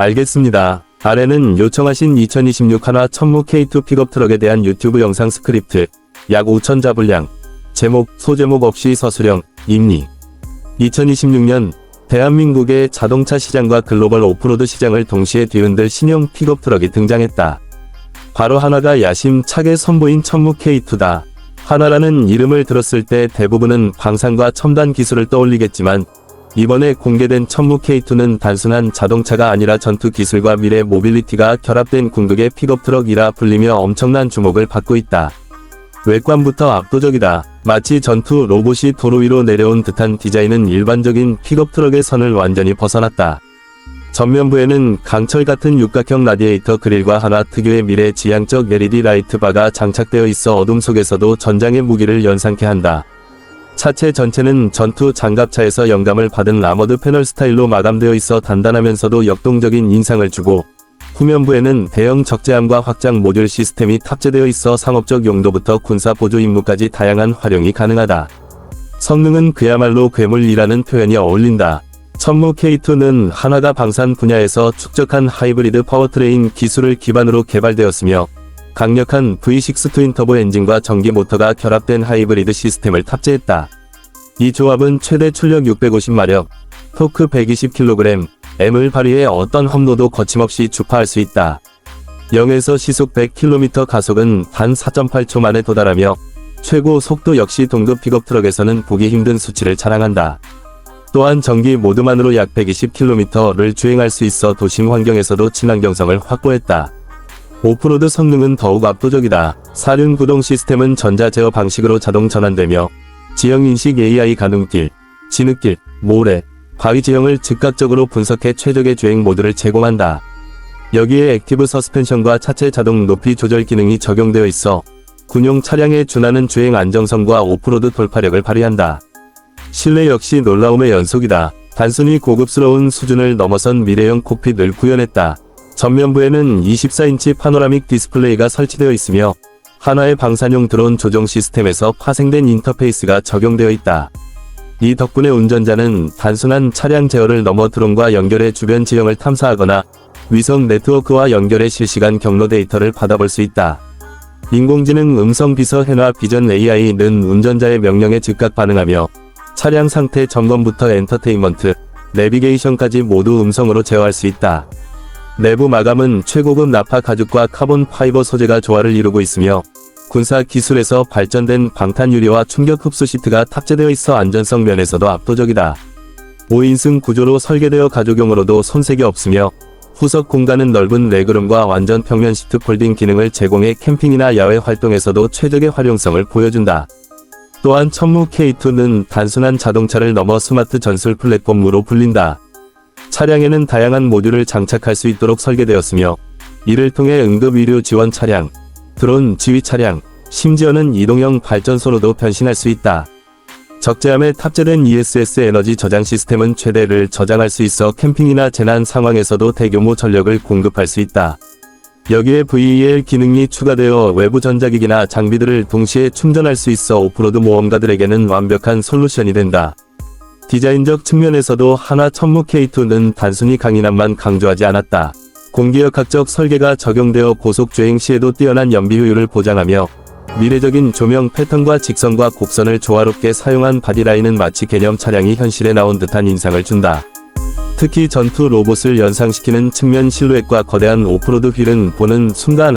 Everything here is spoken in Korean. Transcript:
알겠습니다. 아래는 요청하신 2026 하나 천무 K2 픽업 트럭에 대한 유튜브 영상 스크립트, 약 5천 자 분량, 제목, 소제목 없이 서술형, 임리. 2026년 대한민국의 자동차 시장과 글로벌 오프로드 시장을 동시에 뒤흔들 신형 픽업 트럭이 등장했다. 바로 하나가 야심차게 선보인 천무 K2다. 하나라는 이름을 들었을 때 대부분은 방산과 첨단 기술을 떠올리겠지만 이번에 공개된 천무 K2는 단순한 자동차가 아니라 전투 기술과 미래 모빌리티가 결합된 궁극의 픽업 트럭이라 불리며 엄청난 주목을 받고 있다. 외관부터 압도적이다. 마치 전투 로봇이 도로 위로 내려온 듯한 디자인은 일반적인 픽업 트럭의 선을 완전히 벗어났다. 전면부에는 강철 같은 육각형 라디에이터 그릴과 하나 특유의 미래 지향적 LED 라이트 바가 장착되어 있어 어둠 속에서도 전장의 무기를 연상케 한다. 차체 전체는 전투 장갑차에서 영감을 받은 라머드 패널 스타일로 마감되어 있어 단단하면서도 역동적인 인상을 주고 후면부에는 대형 적재함과 확장 모듈 시스템이 탑재되어 있어 상업적 용도부터 군사 보조 임무까지 다양한 활용이 가능하다. 성능은 그야말로 괴물이라는 표현이 어울린다. 천무 K2는 하나가 방산 분야에서 축적한 하이브리드 파워트레인 기술을 기반으로 개발되었으며 강력한 V6 트윈 터보 엔진과 전기 모터가 결합된 하이브리드 시스템을 탑재했다. 이 조합은 최대 출력 650마력, 토크 120kg, M을 발휘해 어떤 험로도 거침없이 주파할 수 있다. 0에서 시속 100km 가속은 단 4.8초 만에 도달하며 최고 속도 역시 동급 픽업 트럭에서는 보기 힘든 수치를 자랑한다. 또한 전기 모드만으로 약 120km를 주행할 수 있어 도심 환경에서도 친환경성을 확보했다. 오프로드 성능은 더욱 압도적이다. 사륜 구동 시스템은 전자 제어 방식으로 자동 전환되며 지형 인식 AI 가능길, 진흙길, 모래, 바위 지형을 즉각적으로 분석해 최적의 주행 모드를 제공한다. 여기에 액티브 서스펜션과 차체 자동 높이 조절 기능이 적용되어 있어 군용 차량에 준하는 주행 안정성과 오프로드 돌파력을 발휘한다. 실내 역시 놀라움의 연속이다. 단순히 고급스러운 수준을 넘어선 미래형 콕핏을 구현했다. 전면부에는 24인치 파노라믹 디스플레이가 설치되어 있으며 하나의 방산용 드론 조종 시스템에서 파생된 인터페이스가 적용되어 있다. 이 덕분에 운전자는 단순한 차량 제어를 넘어 드론과 연결해 주변 지형을 탐사하거나 위성 네트워크와 연결해 실시간 경로 데이터를 받아볼 수 있다. 인공지능 음성 비서 해놔 비전 AI는 운전자의 명령에 즉각 반응하며 차량 상태 점검부터 엔터테인먼트, 내비게이션까지 모두 음성으로 제어할 수 있다. 내부 마감은 최고급 나파 가죽과 카본 파이버 소재가 조화를 이루고 있으며 군사 기술에서 발전된 방탄 유리와 충격 흡수 시트가 탑재되어 있어 안전성 면에서도 압도적이다. 5인승 구조로 설계되어 가족용으로도 손색이 없으며 후석 공간은 넓은 레그룸과 완전 평면 시트 폴딩 기능을 제공해 캠핑이나 야외 활동에서도 최적의 활용성을 보여준다. 또한 천무 K2는 단순한 자동차를 넘어 스마트 전술 플랫폼으로 불린다. 차량에는 다양한 모듈을 장착할 수 있도록 설계되었으며 이를 통해 응급 의료 지원 차량, 드론 지휘 차량, 심지어는 이동형 발전소로도 변신할 수 있다. 적재함에 탑재된 ESS 에너지 저장 시스템은 최대를 저장할 수 있어 캠핑이나 재난 상황에서도 대규모 전력을 공급할 수 있다. 여기에 VEL 기능이 추가되어 외부 전자기기나 장비들을 동시에 충전할 수 있어 오프로드 모험가들에게는 완벽한 솔루션이 된다. 디자인적 측면에서도 하나 천무 K2는 단순히 강인함만 강조하지 않았다. 공기역학적 설계가 적용되어 고속 주행 시에도 뛰어난 연비 효율을 보장하며 미래적인 조명 패턴과 직선과 곡선을 조화롭게 사용한 바디라인은 마치 개념 차량이 현실에 나온 듯한 인상을 준다. 특히 전투 로봇을 연상시키는 측면 실루엣과 거대한 오프로드 휠은 보는 순간